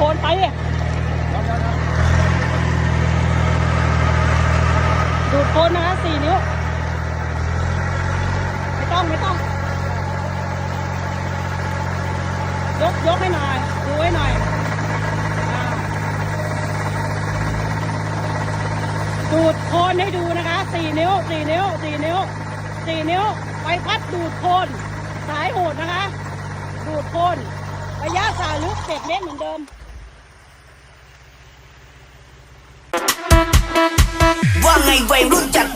คนไปดูดโคนนะสี่นิ้ว ไม่ต้องไม่ต้อง ยกยกให้หน่อย ดูให้หน่อยดูดโคนให้ดูนะคะสี่นิ้วสี่นิ้วสี่นิ้วสี่นิ้วไปพัดดูดโคนสายโหดนะคะ ดูดโคนระยะสายลึกเจ็ดเมตรเหมือนเดิม ว่าไง